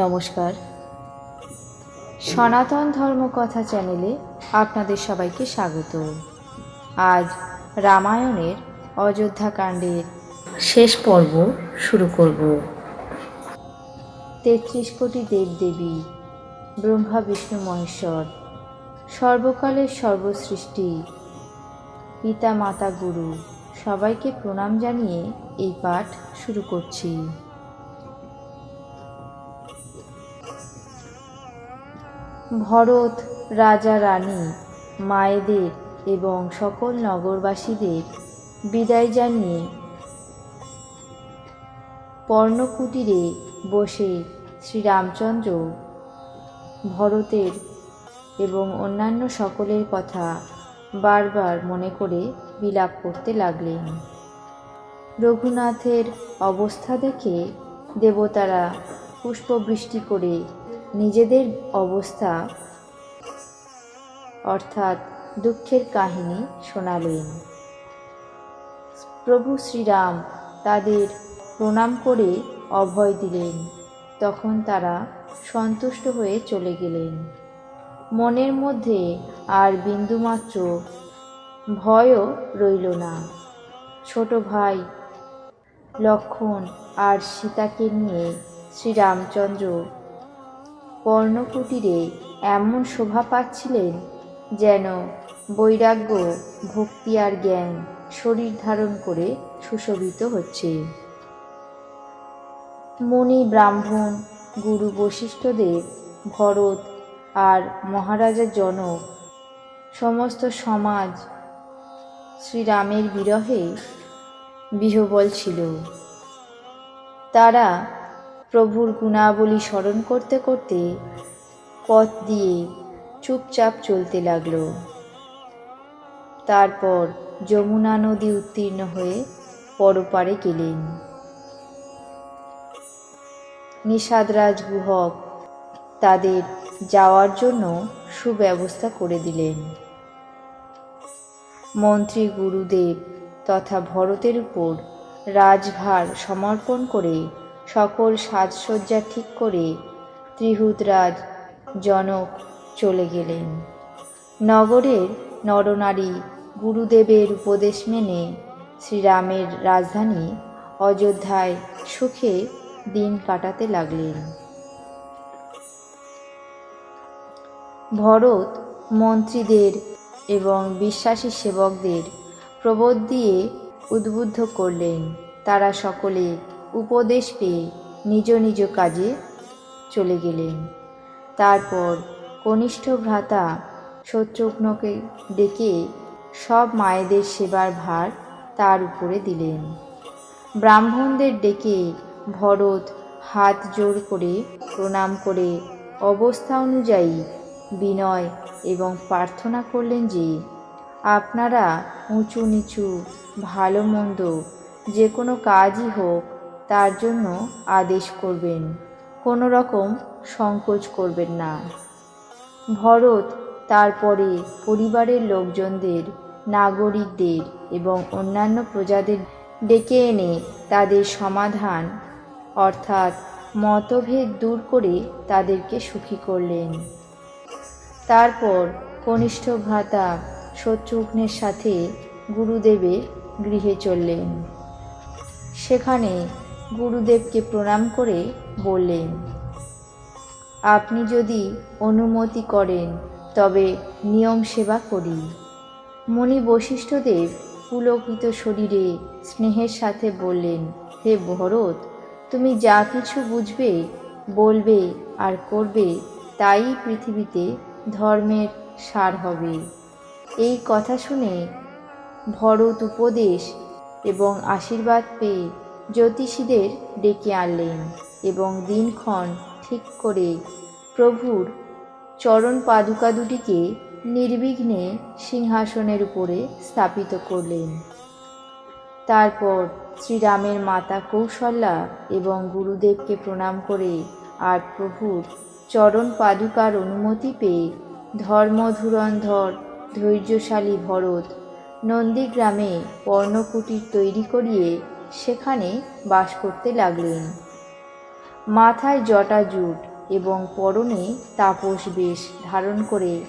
নমস্কার। সনাতন ধর্মকথা চ্যানেলে আপনাদের সবাইকে স্বাগত। আজ রামায়ণের অযোধ্যাকাণ্ডের শেষ পর্ব শুরু করব। তেত্রিশ কোটি দেবদেবী, ব্রহ্মা, বিষ্ণু, মহেশ্বর, সর্বকালের সর্বসৃষ্টি, পিতা, মাতা, গুরু, সবাইকে প্রণাম জানিয়ে এই পাঠ শুরু করছি। ভরত, রাজা, রানী, মায়েদের এবং সকল নগরবাসীদের বিদায় জানিয়ে পর্ণকুটিরে বসে শ্রীরামচন্দ্র ভরতের এবং অন্যান্য সকলের কথা বারবার মনে করে বিলাপ করতে লাগলেন। রঘুনাথের অবস্থা দেখে দেবতারা পুষ্পবৃষ্টি করে নিজেদের অবস্থা, অর্থাৎ দুঃখের কাহিনী শোনালেন। প্রভু শ্রীরাম তাদের প্রণাম করে অভয় দিলেন। তখন তারা সন্তুষ্ট হয়ে চলে গেলেন। মনের মধ্যে আর বিন্দুমাত্র ভয়ও রইল না। ছোট ভাই, লক্ষণ আর সীতাকে নিয়ে শ্রীরামচন্দ্র পর্ণকুটিরে এমন শোভা পাচ্ছিলেন যেন বৈরাগ্য, ভক্তি আর জ্ঞান শরীর ধারণ করে সুশোভিত হচ্ছে। মুনি, ব্রাহ্মণ, গুরু বশিষ্ঠদেব ভরত আর মহারাজা জনক, সমস্ত সমাজ শ্রীরামের বিরহে বিহবল ছিল। তারা প্রভুর গুণাবলী স্মরণ করতে করতে পথ দিয়ে চুপচাপ চলতে লাগল। তারপর যমুনা নদী উত্তীর্ণ হয়ে পরপারে গেলেন। নিষাদরাজ গুহক তাদের যাওয়ার জন্য সুব্যবস্থা করে দিলেন। মন্ত্রী গুরুদেব তথা ভরতের উপর রাজভার সমর্পণ করে সকল সাজসজ্জা ঠিক করে ত্রিহুতরাজ জনক চলে গেলেন। নগরের নরনারী গুরুদেবের উপদেশ মেনে শ্রীরামের রাজধানী অযোধ্যায় সুখে দিন কাটাতে লাগলেন। ভরত মন্ত্রীদের এবং বিশ্বাসী সেবকদের প্রবোধ দিয়ে উদ্বুদ্ধ করলেন। তারা সকলে উপদেশ পেয়ে নিজ নিজ কাজে চলে গেলেন। তারপর কনিষ্ঠ ভ্রাতা শত্রুঘ্নকে ডেকে সব মায়েদের সেবার ভার তার উপরে দিলেন। ব্রাহ্মণদের ডেকে ভরত হাত জোর করে প্রণাম করে অবস্থা অনুযায়ী বিনয় এবং প্রার্থনা করলেন যে, আপনারা উঁচু নিচু ভালো মন্দ যে কোনো কাজই হোক তার জন্য আদেশ করবেন, কোনো রকম সংকোচ করবেন না। ভরত তারপরে পরিবারের লোকজনদের, নাগরিকদের এবং অন্যান্য প্রজাদের ডেকে এনে তাদের সমাধান, অর্থাৎ মতভেদ দূর করে তাদেরকে সুখী করলেন। তারপর কনিষ্ঠ ভ্রাতা শত্রুঘ্নের সাথে গুরুদেবের গৃহে চললেন। সেখানে গুরুদেবকে প্রণাম করে বললেন, আপনি যদি অনুমতি করেন, তবে নিয়ম সেবা করি। মণি বশিষ্ঠদেব পুলকিত শরীরে স্নেহের সাথে বললেন, হে ভরত, তুমি যা কিছু বুঝবে, বলবে আর করবে, তাই পৃথিবীতে ধর্মের সার হবে। এই কথা শুনে ভরত উপদেশ এবং আশীর্বাদ পেয়ে জ্যোতিষীদের ডেকে আনলেন এবং দিনক্ষণ ঠিক করে প্রভুর চরণ পাদুকা দুটিকে নির্বিঘ্নে সিংহাসনের উপরে স্থাপিত করলেন। তারপর শ্রীরামের মাতা কৌশল্যা এবং গুরুদেবকে প্রণাম করে আর প্রভুর চরণ পাদুকার অনুমতি পেয়ে ধর্মধুরন্ধর, ধৈর্যশালী ভরত নন্দীগ্রামে পর্ণকুটির তৈরি করিয়ে সেখানে বাস করতে লাগলেন। মাথায় জটাজুট এবং পরনে তাপস বেশ ধারণ করে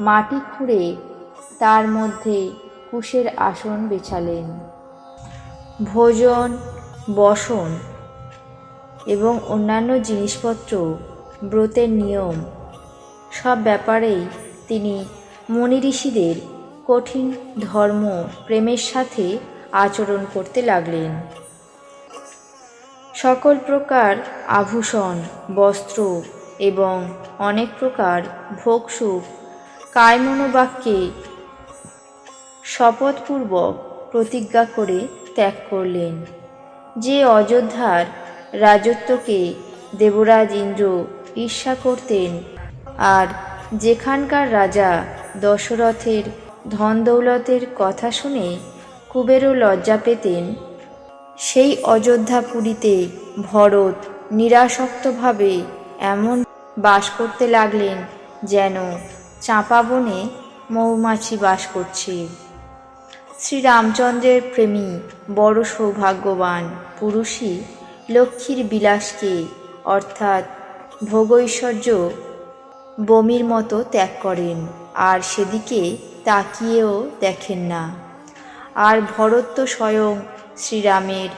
মাটি খুঁড়ে তার মধ্যে কুশের আসন বেছালেন। ভোজন, বসন এবং অন্যান্য জিনিসপত্র, ব্রতের নিয়ম সব ব্যাপারেই তিনি মুনি ঋষিদের কঠিন ধর্ম প্রেমের সাথে আচরণ করতে লাগলেন। সকল প্রকার আভূষণ, বস্ত্র এবং অনেক প্রকার ভোগসুখ, কায়মনোবাক্যে শপথপূর্বক প্রতিজ্ঞা করে ত্যাগ করলেন। যে অযোধ্যার রাজত্বকে দেবরাজ ইন্দ্র ঈর্ষা করতেন আর যেখানকার রাজা দশরথের ধন দৌলতের কথা শুনে কুবেরও লজ্জা পেতেন। সেই অযোধ্যাপুরীতে ভরত নিরাসক্তভাবে এমন বাস করতে লাগলেন যেন চাঁপা বনে মৌমাছি বাস করছে। শ্রীরামচন্দ্রের প্রেমী, বড় সৌভাগ্যবান পুরুষই লক্ষ্মীর বিলাসকে, অর্থাৎ ভোগৈশ্বর্য বমির মতো ত্যাগ করেন, আর সেদিকে তাকিয়েও দেখেন না। আর ভরত তো স্বয়ং শ্রীরামের।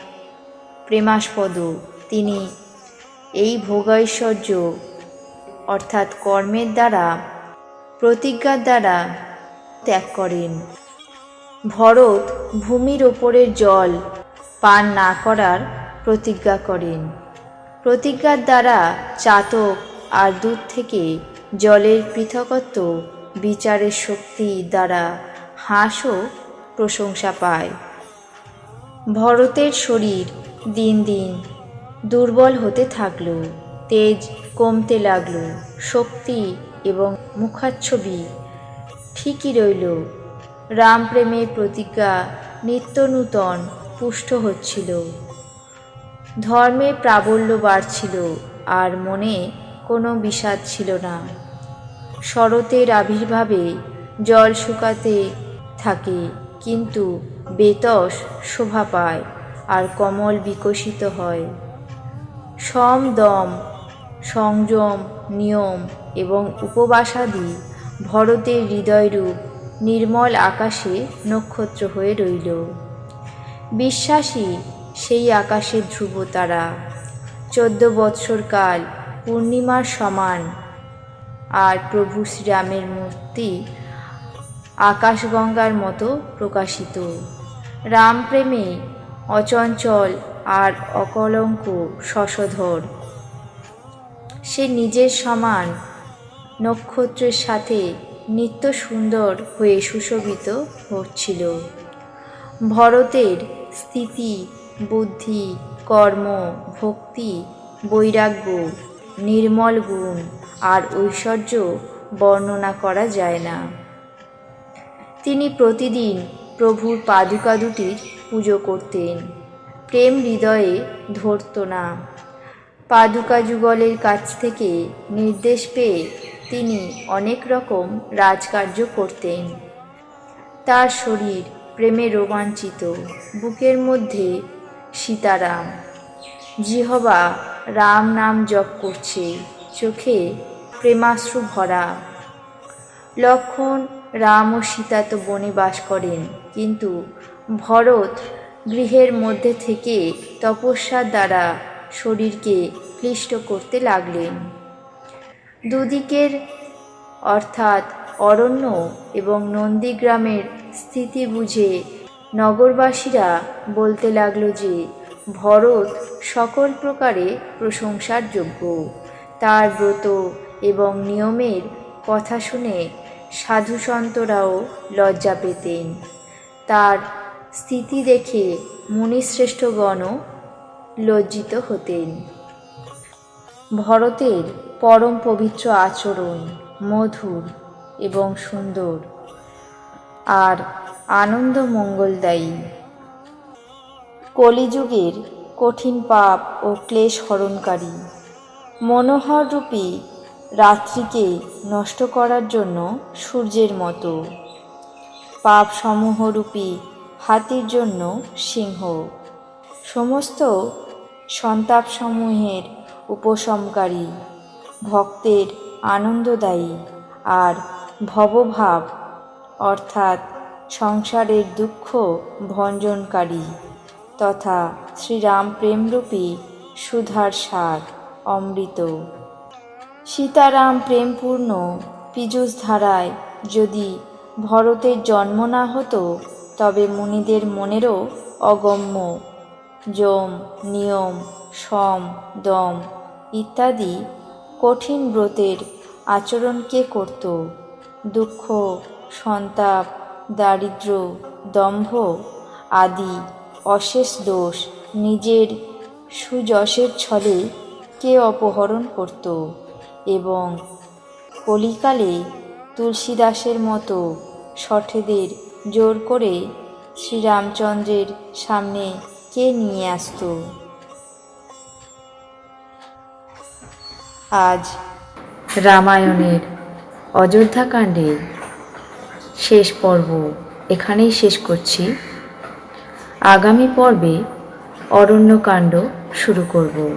প্রেমাস্পদ, তিনি এই ভোগৈশ্বর্য অর্থাৎ কর্মের দ্বারা, প্রতিজ্ঞার দ্বারা ত্যাগ করেন। ভরত ভূমির ওপরের জল পান না করার প্রতিজ্ঞা করেন। প্রতিজ্ঞার দ্বারা চাতক আর দূর থেকে জলের পৃথকত্ব, বিচারের শক্তি দ্বারা হাঁসও প্রশংসা পায়। ভরতের শরীর দিন দিন দুর্বল হতে থাকল, তেজ কমতে লাগল, শক্তি এবং মুখাচ্ছবি ঠিকই রইল। রামপ্রেমের প্রতিজ্ঞা নিত্য নূতন, পুষ্ট হচ্ছিল। ধর্মে প্রাবল্য বাড়ছিল আর মনে কোনো বিষাদ ছিল না। শরতের আবির্ভাবে জল শুকাতে থাকে। কিন্তু বেতস শোভা পায় আর কমল বিকশিত হয়। সম দম, সংযম, নিয়ম এবং উপবাসাদি ভরতের হৃদয়রূপ নির্মল আকাশে নক্ষত্র হয়ে রইল। বিশ্বাসী সেই আকাশের ধ্রুব তারা চোদ্দ বৎসরকাল পূর্ণিমার সমান। আর প্রভু শ্রীরামের মূর্তি আকাশগঙ্গার মতো প্রকাশিত। রামপ্রেমে অচঞ্চল আর অকলঙ্ক শশধর সে নিজের সমান নক্ষত্রের সাথে নিত্য সুন্দর হয়ে সুশোভিত হচ্ছিল। ভরতের স্থিতি, বুদ্ধি, কর্ম, ভক্তি, বৈরাগ্য, নির্মল গুণ আর ঐশ্বর্য বর্ণনা করা যায় না। তিনি প্রতিদিন প্রভুর পাদুকা দুটির পুজো করতেন। প্রেম হৃদয়ে ধরত না। পাদুকা যুগলের কাছ থেকে নির্দেশ পেয়ে তিনি অনেক রকম রাজকার্য করতেন। তার শরীর প্রেমে রোমাঞ্চিত, বুকের মধ্যে সীতারাম। জিহবা রাম নাম জপ করছে, চোখে প্রেমাশ্রু ভরা। লক্ষণ রাম ও সীতা তো বনে বাস করেন। কিন্তু ভরত গৃহের মধ্যে থেকে তপস্যার দ্বারা শরীরকে ক্লিষ্ট করতে লাগলেন। দুদিকের অর্থাৎ অরণ্য এবং নন্দীগ্রামের স্থিতি বুঝে নগরবাসীরা বলতে লাগল যে, ভরত সকল প্রকারে প্রশংসার যোগ্য। তার ব্রত এবং নিয়মের কথা শুনে সাধুসন্তরাও লজ্জা পেতেন। তার স্থিতি দেখে মুনিশ্রেষ্ঠগণও লজ্জিত হতেন। ভরতের পরম পবিত্র আচরণ মধুর এবং সুন্দর, আর আনন্দ মঙ্গলদায়ী কলিযুগের কঠিন পাপ ও ক্লেশ হরণকারী মনোহর রূপী রাত্রিকে নষ্ট করার জন্য সূর্যের মতো। পাপ সমূহরূপী হাতির জন্য সিংহ। সমস্ত সন্তাপসমূহের উপশমকারী, ভক্তের আনন্দদায়ী আর ভবভাব, অর্থাৎ সংসারের দুঃখ ভঞ্জনকারী তথা শ্রীরাম প্রেমরূপী সুধার সার অমৃত। সীতারাম প্রেমপূর্ণ পীযুষ ধারায় যদি ভরতের জন্ম না হতো, তবে মুনিদের মনেরও অগম্য যম, নিয়ম, সম, দম ইত্যাদি কঠিন ব্রতের আচরণ কে করত? দুঃখ, সন্তাপ, দারিদ্র, দম্ভ আদি অশেষ দোষ নিজের সুযশের ছলে কে অপহরণ করত? এবং কলিকালে তুলসীদাসের মতো সঠেদের জোর করে শ্রীরামচন্দ্রের সামনে কে নিয়ে আসতো? আজ রামায়ণের অযোধ্যাকাণ্ডের শেষ পর্ব এখানেই শেষ করছি। আগামী পর্বে অরণ্যকাণ্ড শুরু করব।